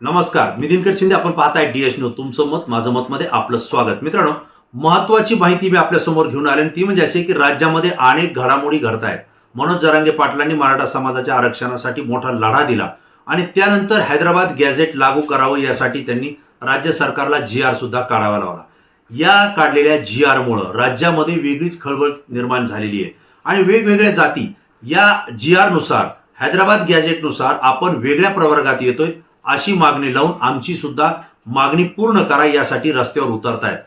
नमस्कार मी दिनकर शिंदे आपण पाहताय डीएस न्यूज तुमचं मत माझं मत मध्ये आपलं स्वागत. मित्रांनो महत्वाची माहिती मी आपल्यासमोर घेऊन आले ती म्हणजे अशी की राज्यामध्ये अनेक घडामोडी घडत आहेत मनोज जरांगे पाटलांनी मराठा समाजाच्या आरक्षणासाठी मोठा लढा दिला आणि त्यानंतर हैदराबाद गॅझेट लागू करावं यासाठी त्यांनी राज्य सरकारला जी आर सुद्धा काढावा लावला. या काढलेल्या जी आरमुळं राज्यामध्ये वेगळीच खळबळ निर्माण झालेली आहे. आणि वेगवेगळ्या जाती या जी आरनुसार हैदराबाद गॅझेटनुसार आपण वेगळ्या प्रवर्गात येतोय. अशी मागणी लावून आमची सुद्धा मागणी पूर्ण करा यासाठी रस्त्यावर उतरतायत.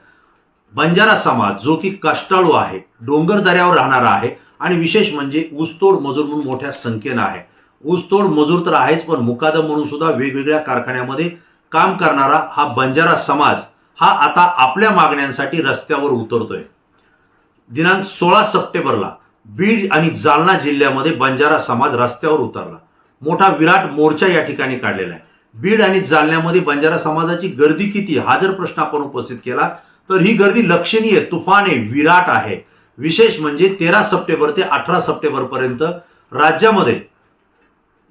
बंजारा समाज जो की कष्टाळू आहे डोंगर दऱ्यावर राहणारा आहे आणि विशेष म्हणजे ऊसतोड मजूर म्हणून मोठ्या संख्येनं आहे. ऊसतोड मजूर तर आहेच पण मुकादम म्हणून सुद्धा वेगवेगळ्या कारखान्यामध्ये काम करणारा हा बंजारा समाज हा आता आपल्या मागण्यांसाठी रस्त्यावर उतरतोय. दिनांक सोळा सप्टेंबरला बीड आणि जालना जिल्ह्यामध्ये बंजारा समाज रस्त्यावर उतरला. मोठा विराट मोर्चा या ठिकाणी काढलेला आहे. बीड आणि जालन्यामध्ये बंजारा समाजाची गर्दी किती हा जर प्रश्न आपण उपस्थित केला तर ही गर्दी लक्षणीय तुफान आहे विराट आहे. विशेष म्हणजे तेरा सप्टेंबर ते अठरा सप्टेंबरपर्यंत राज्यामध्ये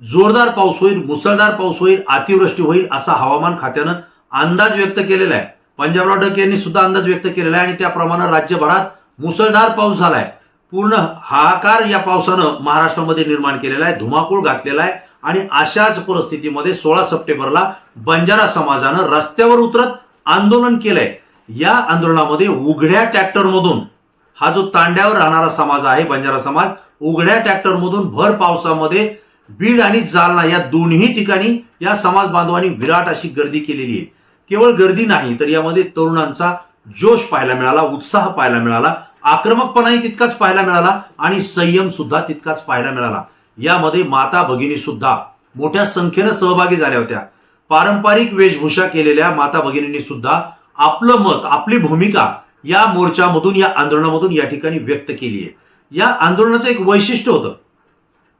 जोरदार पाऊस होईल मुसळधार पाऊस होईल अतिवृष्टी होईल असा हवामान खात्यानं अंदाज व्यक्त केलेला आहे. पंजाबराव डक यांनी सुद्धा अंदाज व्यक्त केलेला आहे आणि त्याप्रमाणे राज्यभरात मुसळधार पाऊस झालाय. पूर्ण हाहाकार या पावसानं महाराष्ट्रामध्ये निर्माण केलेला आहे धुमाकूळ घातलेला आहे. आणि अशाच परिस्थितीमध्ये सोळा सप्टेंबरला बंजारा समाजानं रस्त्यावर उतरत आंदोलन केलंय. या आंदोलनामध्ये उघड्या ट्रॅक्टरमधून हा जो तांड्यावर राहणारा समाज आहे बंजारा समाज उघड्या ट्रॅक्टरमधून भर पावसामध्ये बीड आणि जालना या दोन्ही ठिकाणी या समाज बांधवांनी विराट अशी गर्दी केलेली आहे. केवळ गर्दी नाही तर यामध्ये तरुणांचा जोश पाहायला मिळाला उत्साह पाहायला मिळाला आक्रमकपणाही तितकाच पाहायला मिळाला आणि संयम सुद्धा तितकाच पाहायला मिळाला. यामध्ये माता भगिनी सुद्धा मोठ्या संख्येनं सहभागी झाल्या होत्या. पारंपरिक वेशभूषा केलेल्या माता भगिनींनी सुद्धा आपलं मत आपली भूमिका या मोर्चामधून या आंदोलनामधून या ठिकाणी व्यक्त केली आहे. या आंदोलनाचं एक वैशिष्ट्य होतं.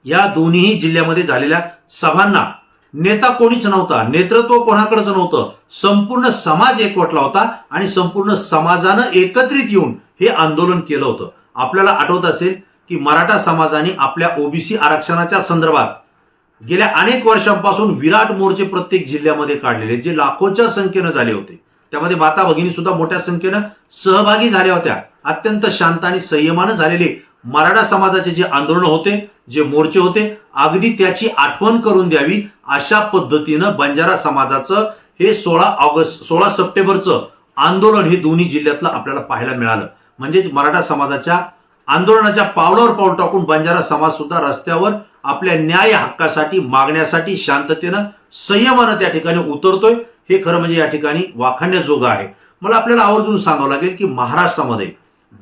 या दोन्ही जिल्ह्यामध्ये झालेल्या सभांना नेता कोणीच नव्हता नेतृत्व कोणाकडेच नव्हतं. संपूर्ण समाज एकवटला होता आणि संपूर्ण समाजानं एकत्रित येऊन हे आंदोलन केलं होतं. आपल्याला आठवत असेल की मराठा समाजाने आपल्या ओबीसी आरक्षणाच्या संदर्भात गेल्या अनेक वर्षांपासून विराट मोर्चे प्रत्येक जिल्ह्यामध्ये काढलेले जे लाखोच्या संख्येनं झाले होते. त्यामध्ये माता भगिनी सुद्धा मोठ्या संख्येनं सहभागी झाल्या होत्या. अत्यंत शांत आणि संयमानं झालेले मराठा समाजाचे जे आंदोलन होते जे मोर्चे होते अगदी त्याची आठवण करून द्यावी अशा पद्धतीनं बंजारा समाजाचं हे सोळा ऑगस्ट सोळा सप्टेंबरचं आंदोलन हे दोन्ही जिल्ह्यातलं आपल्याला पाहायला मिळालं. म्हणजे मराठा समाजाच्या आंदोलनाच्या पावलावर पाऊल टाकून बंजारा समाज सुद्धा रस्त्यावर आपल्या न्याय हक्कासाठी मागण्यासाठी शांततेनं संयमानं त्या ठिकाणी उतरतोय. हे खरं म्हणजे या ठिकाणी वाखाणण्याजोगं आहे. मला आपल्याला आवर्जून सांगावं लागेल की महाराष्ट्रामध्ये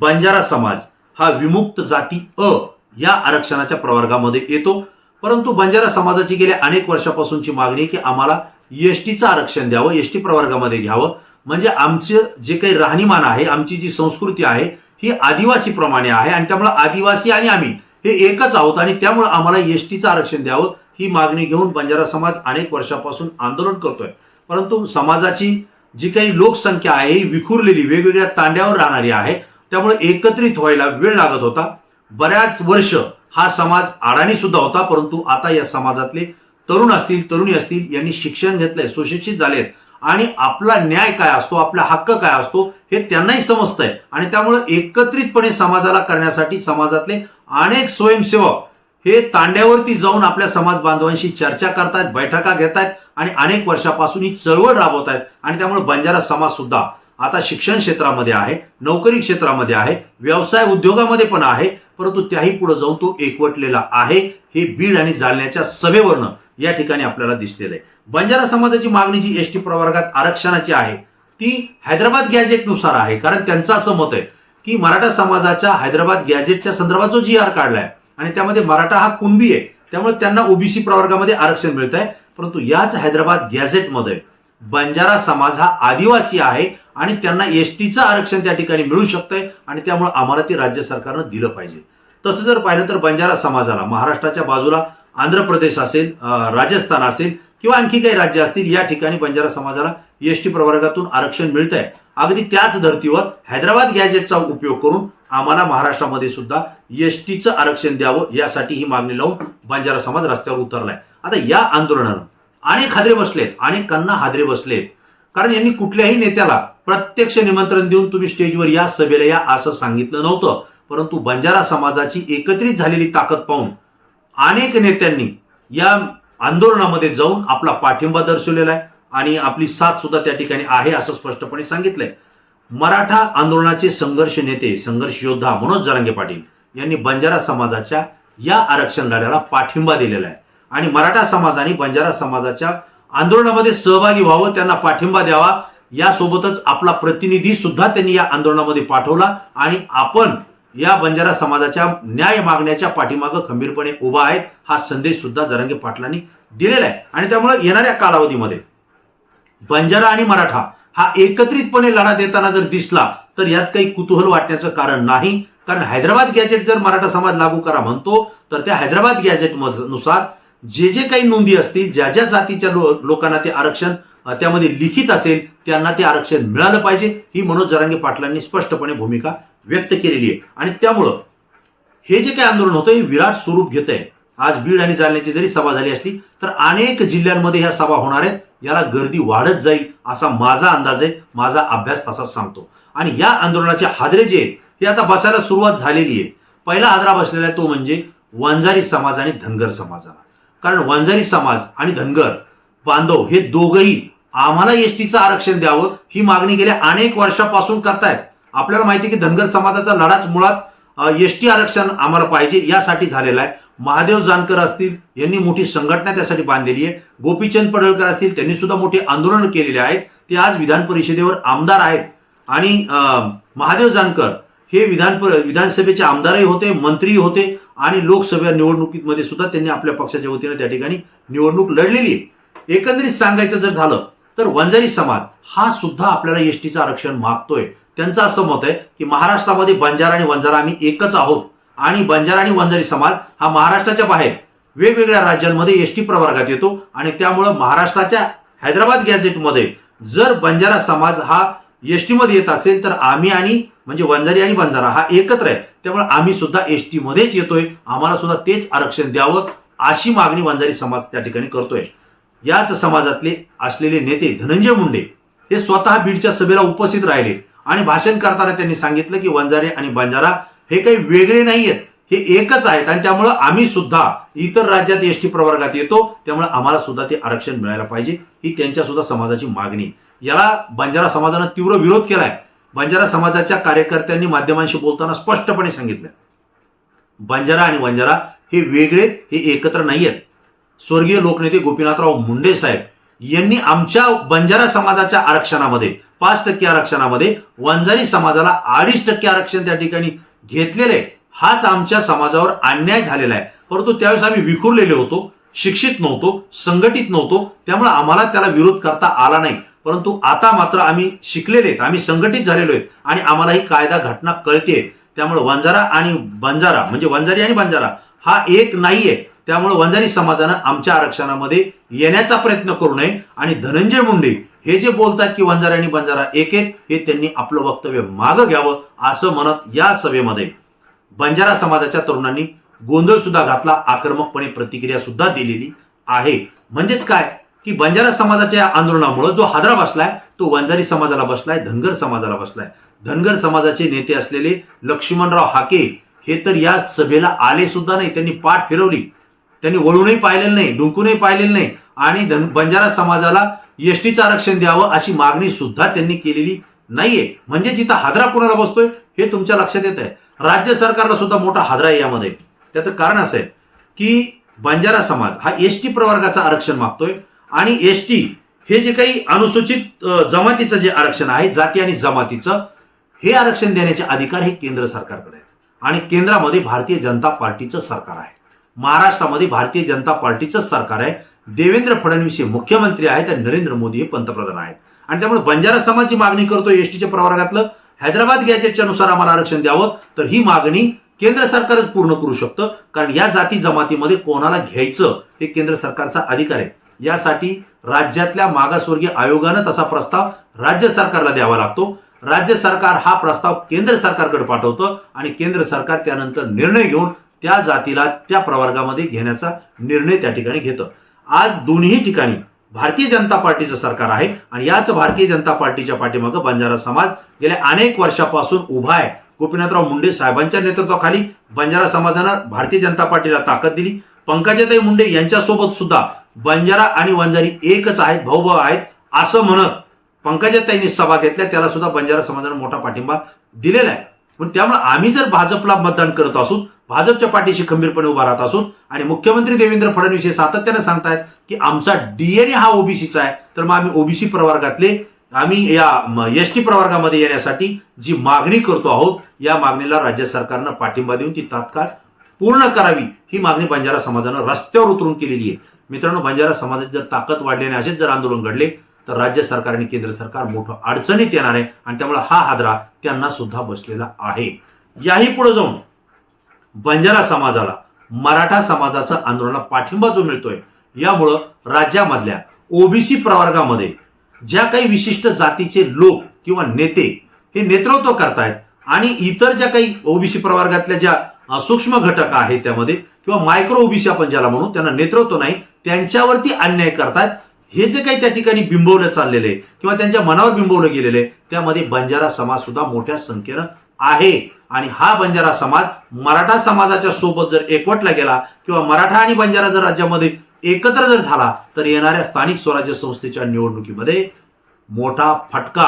बंजारा समाज हा विमुक्त जाती अ या आरक्षणाच्या प्रवर्गामध्ये येतो. परंतु बंजारा समाजाची गेल्या अनेक वर्षापासूनची मागणी की आम्हाला एसटीचं आरक्षण द्यावं एसटी प्रवर्गामध्ये घ्यावं. म्हणजे आमचं जे काही राहणीमान आहे आमची जी संस्कृती आहे ही आदिवासी प्रमाणे आहे आणि त्यामुळे आदिवासी आणि आम्ही हे एकच आहोत आणि त्यामुळे आम्हाला एसटीचं आरक्षण द्यावं ही मागणी घेऊन बंजारा समाज अनेक वर्षापासून आंदोलन करतोय. परंतु समाजाची जी काही लोकसंख्या आहे ही विखुरलेली वेगवेगळ्या तांड्यावर राहणारी आहे. त्यामुळे एकत्रित व्हायला वेळ लागत होता. बऱ्याच वर्ष हा समाज अडाणी सुद्धा होता परंतु आता या समाजातले तरुण असतील तरुणी असतील यांनी शिक्षण घेतलंय सुशिक्षित झालेत. आणि आपला न्याय काय असतो आपला हक्क काय असतो हे त्यांनाही समजतंय. आणि त्यामुळे एकत्रितपणे समाजाला करण्यासाठी समाजातले अनेक स्वयंसेवक हे तांड्यावरती जाऊन आपल्या समाज बांधवांशी चर्चा करतायत बैठका घेतायत आणि अनेक वर्षापासून ही चळवळ राबवत आहेत आणि त्यामुळे बंजारा समाज सुद्धा आता शिक्षण क्षेत्रामध्ये आहे नोकरी क्षेत्रामध्ये आहे व्यवसाय उद्योगामध्ये पण आहे परंतु त्याही पुढे जाऊन तो एकवटलेला आहे हे बीड आणि जालन्याच्या सभेवरनं या ठिकाणी आपल्याला दिसलेलं आहे. बंजारा समाजाची मागणी जी एस टी प्रवर्गात आरक्षणाची आहे. ती हैदराबाद गॅझेटनुसार आहे. कारण त्यांचं असं मत आहे की मराठा समाजाच्या हैदराबाद गॅझेटच्या संदर्भात जो जी आर काढलाय आणि त्यामध्ये मराठा हा कुणबी आहे त्यामुळे त्यांना ओबीसी प्रवर्गामध्ये आरक्षण मिळत आहे परंतु याच हैदराबाद गॅझेटमध्ये बंजारा समाज हा आदिवासी आहे आणि त्यांना एस टीचं आरक्षण त्या ठिकाणी मिळू शकतंय आणि त्यामुळे आम्हाला ते राज्य सरकारनं दिलं पाहिजे. तसं जर पाहिलं तर बंजारा समाजाला महाराष्ट्राच्या बाजूला आंध्र प्रदेश असेल राजस्थान असेल किंवा आणखी काही राज्य असतील या ठिकाणी बंजारा समाजाला एस टी प्रवर्गातून आरक्षण मिळत आहे अगदी त्याच धर्तीवर हैदराबाद गॅजेटचा उपयोग करून आम्हाला महाराष्ट्रामध्ये सुद्धा एस टीचं आरक्षण द्यावं यासाठी ही मागणी लावून बंजारा समाज रस्त्यावर उतरलाय. आता या आंदोलनानं अनेक हादरे बसलेत अनेकांना हादरे बसलेत. कारण यांनी कुठल्याही नेत्याला प्रत्यक्ष निमंत्रण देऊन तुम्ही स्टेजवर या सभेला या असं सांगितलं नव्हतं. परंतु बंजारा समाजाची एकत्रित झालेली ताकद पाहून अनेक नेत्यांनी या आंदोलनामध्ये जाऊन आपला पाठिंबा दर्शवलेला आहे आणि आपली साथ सुद्धा त्या ठिकाणी आहे असं स्पष्टपणे सांगितलंय. मराठा आंदोलनाचे संघर्ष नेते संघर्ष योद्धा मनोज जरांगे पाटील यांनी बंजारा समाजाच्या या आरक्षण लढ्याला पाठिंबा दिलेला आहे. आणि मराठा समाजाने बंजारा समाजाच्या आंदोलनामध्ये सहभागी व्हावं त्यांना पाठिंबा द्यावा यासोबतच आपला प्रतिनिधी सुद्धा त्यांनी या आंदोलनामध्ये पाठवला आणि आपण या बंजारा समाजाच्या न्याय मागण्याच्या पाठीमागं खंबीरपणे उभा आहे हा संदेश सुद्धा जरांगे पाटलांनी दिलेला आहे. आणि त्यामुळे येणाऱ्या कालावधीमध्ये बंजारा आणि मराठा हा एकत्रितपणे लढा देताना जर दिसला तर यात काही कुतूहल वाटण्याचं कारण नाही. कारण हैदराबाद गॅजेट जर मराठा समाज लागू करा म्हणतो तर त्या हैदराबाद गॅजेटनुसार जे जे काही नोंदी असतील ज्या ज्या जातीच्या लो- लोकांना ते आरक्षण त्यामध्ये लिखित असेल त्यांना ते आरक्षण मिळालं पाहिजे. ही मनोज जरांगे पाटलांनी स्पष्टपणे भूमिका व्यक्त केलेली आहे. आणि त्यामुळं हे जे काही आंदोलन होतं हे विराट स्वरूप घेत आहे आज बीड आणि जालन्याची जरी सभा झाली असली तर अनेक जिल्ह्यांमध्ये ह्या सभा होणार आहेत. याला गर्दी वाढत जाईल असा माझा अंदाज आहे. माझा अभ्यास तसाच सांगतो. आणि या आंदोलनाचे हादरे जे आहेत हे आता बसायला सुरुवात झालेली आहे. पहिला हादरा बसलेला आहे तो म्हणजे वंजारी समाज आणि धनगर समाजाला. कारण वंजारी समाज आणि धनगर बांधव हे दोघही आम्हाला एसटीचं आरक्षण द्यावं ही मागणी गेल्या अनेक वर्षापासून करतायत. आपल्याला माहिती की धनगर समाजाचा लढाच मुळात एस टी आरक्षण आम्हाला पाहिजे यासाठी झालेला आहे. महादेव जानकर असतील यांनी मोठी संघटना त्यासाठी बांधलेली आहे. गोपीचंद पडळकर असतील त्यांनी सुद्धा मोठी आंदोलन केलेले आहेत. ते आज विधान परिषदेवर आमदार आहेत. आणि अं, महादेव जानकर हे विधान विधानसभेचे आमदारही होते मंत्रीही होते आणि लोकसभा निवडणुकीमध्ये सुद्धा त्यांनी आपल्या पक्षाच्या वतीने त्या ठिकाणी निवडणूक लढलेली आहे. एकंदरीत सांगायचं जर झालं तर वंजारी समाज हा सुद्धा आपल्याला एसटीचं आरक्षण मागतोय. त्यांचं असं मत आहे की महाराष्ट्रामध्ये बंजारा आणि वंजारा आम्ही एकच आहोत आणि बंजारा आणि वंजारी समाज हा महाराष्ट्राच्या बाहेर वेगवेगळ्या राज्यांमध्ये एसटी प्रवर्गात येतो आणि त्यामुळं महाराष्ट्राच्या हैदराबाद गॅझेटमध्ये जर बंजारा समाज हा एसटी येत असेल तर आम्ही आणि म्हणजे वंजारी आणि बंजारा हा एकत्र आहे. त्यामुळे आम्ही सुद्धा एसटी मध्येच येतोय. आम्हाला सुद्धा तेच आरक्षण द्यावं अशी मागणी वंजारी समाज त्या ठिकाणी करतोय. याच समाजातले असलेले नेते धनंजय मुंडे हे स्वतः बीडच्या सभेला उपस्थित राहिले. आणि भाषण करताना त्यांनी सांगितलं की वंजारे आणि बंजारा हे काही वेगळे नाहीयेत हे एकच आहेत आणि त्यामुळं आम्ही सुद्धा इतर राज्यात एस टी प्रवर्गात येतो. त्यामुळे आम्हाला सुद्धा ते आरक्षण मिळायला पाहिजे. ही त्यांच्या सुद्धा समाजाची मागणी याला बंजारा समाजानं तीव्र विरोध केलाय. बंजारा समाजाच्या कार्यकर्त्यांनी माध्यमांशी बोलताना स्पष्टपणे सांगितलं. बंजारा आणि वंजारा हे वेगळे हे एकत्र नाही आहेत स्वर्गीय लोकनेते गोपीनाथराव मुंडे साहेब यांनी आमच्या बंजारा समाजाच्या आरक्षणामध्ये पाच टक्के आरक्षणामध्ये वंजारी समाजाला अडीच टक्के आरक्षण त्या ठिकाणी घेतलेलं आहे हाच आमच्या समाजावर अन्याय झालेला आहे. परंतु त्यावेळेस आम्ही विखुरलेले होतो शिक्षित नव्हतो संघटित नव्हतो त्यामुळे आम्हाला त्याला विरोध करता आला नाही. परंतु आता मात्र आम्ही शिकलेले आहेत आम्ही संघटित झालेलो आहेत आणि आम्हाला ही कायदा घटना कळते त्यामुळे वंजारा आणि बंजारा म्हणजे वंजारी आणि बंजारा हा एक नाहीये. त्यामुळे वंजारी समाजानं आमच्या आरक्षणामध्ये येण्याचा प्रयत्न करू नये. आणि धनंजय मुंडे हे जे बोलतात की वंजारा आणि बंजारा एक एक हे त्यांनी आपलं वक्तव्य मागं घ्यावं असं म्हणत या सभेमध्ये बंजारा समाजाच्या तरुणांनी गोंधळ सुद्धा घातला आक्रमकपणे प्रतिक्रिया सुद्धा दिलेली आहे. म्हणजेच काय? की बंजारा समाजाच्या आंदोलनामुळे जो हादरा बसलाय तो वंजारी समाजाला बसलाय धनगर समाजाला बसलाय. धनगर समाजाचे नेते असलेले लक्ष्मणराव हाके हे तर या सभेला आले सुद्धा नाही. त्यांनी पाठ फिरवली. त्यांनी वळूनही पाहिलेलं नाही डुंकूनही पाहिलेलं नाही. आणि धन बंजारा समाजाला एसटीचं आरक्षण द्यावं अशी मागणी सुद्धा त्यांनी केलेली नाहीये. म्हणजे जिथं हादरा कोणाला बसतोय हे तुमच्या लक्षात येत आहे राज्य सरकारला सुद्धा मोठा हादरा आहे यामध्ये. त्याचं कारण असं आहे की बंजारा समाज हा एस टी प्रवर्गाचं आरक्षण मागतोय. आणि एस टी हे जे काही अनुसूचित जमातीचं जे आरक्षण आहे जाती आणि जमातीचं हे आरक्षण देण्याचे अधिकार हे केंद्र सरकारकडे आहेत. आणि केंद्रामध्ये भारतीय जनता पार्टीचं सरकार आहे. महाराष्ट्रामध्ये भारतीय जनता पार्टीचं सरकार आहे. देवेंद्र फडणवीस हे मुख्यमंत्री आहेत आणि नरेंद्र मोदी हे पंतप्रधान आहेत. आणि त्यामुळे बंजारा समाजची मागणी करतो एसटीच्या प्रवर्गातलं. हैदराबाद गॅजेटच्या नुसार आम्हाला आरक्षण द्यावं तर ही मागणी केंद्र सरकारच पूर्ण करू शकतं. कारण या जाती जमातीमध्ये कोणाला घ्यायचं हे केंद्र सरकारचा अधिकार आहे. यासाठी राज्यातल्या मागासवर्गीय आयोगानं तसा प्रस्ताव राज्य सरकारला द्यावा लागतो. राज्य सरकार हा प्रस्ताव केंद्र सरकारकडे पाठवतं आणि केंद्र सरकार त्यानंतर निर्णय घेऊन त्या जातीला त्या प्रवर्गामध्ये घेण्याचा निर्णय त्या ठिकाणी घेतं. आज दोन्ही ठिकाणी भारतीय जनता पार्टीचं सरकार आहे आणि याच भारतीय जनता पार्टीच्या पाठीमागं बंजारा समाज गेल्या अनेक वर्षापासून उभा आहे. गोपीनाथराव मुंडे साहेबांच्या नेतृत्वाखाली बंजारा समाजानं भारतीय जनता पार्टीला ताकद दिली. पंकजाताई मुंडे यांच्यासोबत सुद्धा बंजारा आणि वंजारी एकच आहेत भाऊभाऊ आहेत असं म्हणत पंकजाताईंनी सभा घेतल्या त्याला सुद्धा बंजारा समाजानं मोठा पाठिंबा दिलेला आहे. पण त्यामुळे आम्ही जर भाजपला मतदान करत असू भाजपच्या पाठीशी खंबीरपणे उभा राहत असू आणि मुख्यमंत्री देवेंद्र फडणवीस हे सातत्याने सांगतायत की आमचा डीएनए हा ओबीसीचा आहे तर मग आम्ही ओबीसी प्रवर्गातले आम्ही या एस टी प्रवर्गामध्ये येण्यासाठी जी मागणी करतो आहोत या मागणीला राज्य सरकारनं पाठिंबा देऊन ती तात्काळ पूर्ण करावी ही मागणी बंजारा समाजानं रस्त्यावर उतरून केलेली आहे. मित्रांनो बंजारा समाजात जर ताकद वाढली आणि असेच जर आंदोलन घडले तर राज्य सरकार आणि केंद्र सरकार मोठं अडचणीत येणार आहे आणि त्यामुळे हा हादरा त्यांना सुद्धा बसलेला आहे. याही पुढे जाऊन बंजारा समाजाला मराठा समाजाचा आंदोलनाला पाठिंबा जो मिळतोय यामुळं राज्यामधल्या ओबीसी प्रवर्गामध्ये ज्या काही विशिष्ट जातीचे लोक किंवा नेते हे नेतृत्व करतायत आणि इतर ज्या काही ओबीसी प्रवर्गातल्या ज्या सूक्ष्म घटक आहेत त्यामध्ये. किंवा मायक्रो ओबीसी आपण ज्याला म्हणू त्यांना नेतृत्व नाही त्यांच्यावरती अन्याय करतायत. हे जे काही त्या ठिकाणी बिंबवलं चाललेलं आहे किंवा त्यांच्या मनावर बिंबवलं गेलेलं आहे त्यामध्ये बंजारा समाज सुद्धा मोठ्या संख्येनं आहे. आणि हा बंजारा समाज मराठा समाजाच्या सोबत जर एकवटला गेला किंवा मराठा आणि बंजारा जर राज्यामध्ये एकत्र जर झाला तर येणाऱ्या स्थानिक स्वराज्य संस्थेच्या निवडणुकीमध्ये मोठा फटका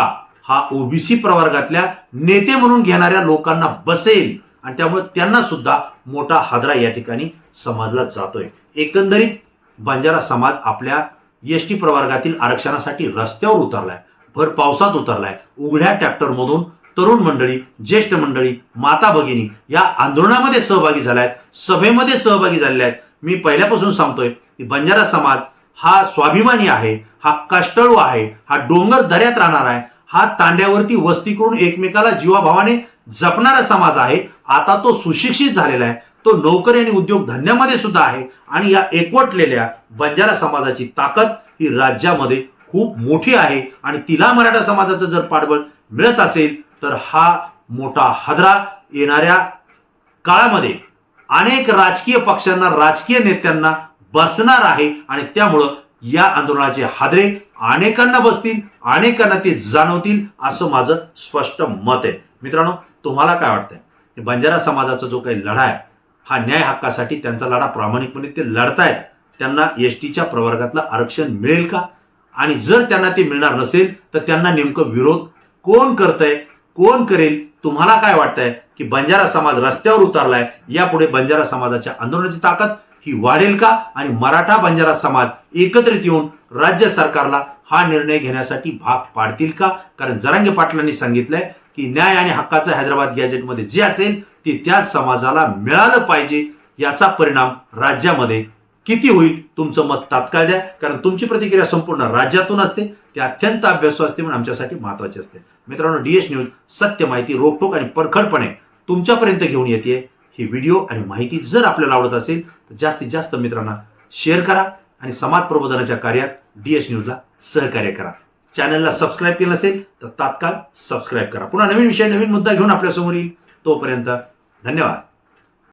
हा ओबीसी प्रवर्गातल्या नेते म्हणून घेणाऱ्या लोकांना बसेल. आणि त्यामुळे त्यांना सुद्धा मोठा हादरा या ठिकाणी समाजला जातोय. एकंदरीत बंजारा समाज आपल्या एस टी प्रवर्गातील आरक्षणासाठी रस्त्यावर उतरलाय भर पावसात उतरलाय. उघड्या ट्रॅक्टरमधून तरुण मंडळी ज्येष्ठ मंडळी माता भगिनी या आंदोलनामध्ये सहभागी झाल्या आहेत सभेमध्ये सहभागी झालेल्या आहेत. मी पहिल्यापासून सांगतोय की बंजारा समाज हा स्वाभिमानी आहे हा कष्टाळू आहे हा डोंगर दऱ्यात राहणार आहे हा तांड्यावरती वस्ती करून एकमेकाला जीवाभावाने जपणारा समाज आहे. आता तो सुशिक्षित झालेला आहे. तो नोकरी आणि उद्योग धंद्यामध्ये सुद्धा आहे. आणि या एकवटलेल्या बंजारा समाजाची ताकद ही राज्यामध्ये खूप मोठी आहे. आणि तिला मराठा समाजाचं जर पाठबळ मिळत असेल तर हा मोठा हादरा येणाऱ्या काळामध्ये अनेक राजकीय पक्षांना राजकीय नेत्यांना बसणार आहे. आणि त्यामुळं या आंदोलनाचे हादरे अनेकांना बसतील अनेकांना ते जाणवतील असं माझं स्पष्ट मत आहे. मित्रांनो तुम्हाला काय वाटतंय? की बंजारा समाजाचा जो काही लढा आहे हा न्याय हक्कासाठी त्यांचा लढा प्रामाणिकपणे ते लढतायत त्यांना एस टीच्या प्रवर्गातलं आरक्षण मिळेल का? आणि जर त्यांना ते मिळणार नसेल तर त्यांना नेमकं विरोध कोण करतंय कोण करेल? तुम्हाला काय वाटतंय की बंजारा समाज रस्त्यावर उतरलाय यापुढे बंजारा समाजाच्या आंदोलनाची ताकद ही वाढेल का? आणि मराठा बंजारा समाज एकत्रित येऊन राज्य सरकारला हा निर्णय घेण्यासाठी भाग पाडतील का? कारण जरांगे पाटलांनी सांगितलंय की न्याय आणि हक्काचं हैदराबाद गॅजेटमध्ये जे असेल ते त्या समाजाला मिळालं पाहिजे. याचा परिणाम राज्यामध्ये किती होईल तुमचं मत तात्काळ द्या. कारण तुमची प्रतिक्रिया संपूर्ण राज्यातून असते. ते अत्यंत अभ्यासू असते म्हणून आमच्यासाठी महत्वाची असते. मित्रांनो डीएस न्यूज सत्य माहिती रोखोक आणि परखडपणे तुमच्यापर्यंत घेऊन येते. ही व्हिडिओ आणि माहिती जर आपल्याला आवडत असेल तर जास्तीत जास्त मित्रांना शेअर करा आणि समाज प्रबोधनाच्या कार्यात डीएस न्यूजला सहकार्य करा. चॅनलला सबस्क्राईब केलं असेल तर तात्काळ सबस्क्राईब करा. पुन्हा नवीन विषय नवीन मुद्दा घेऊन आपल्यासमोर येईल. तोपर्यंत धन्यवाद.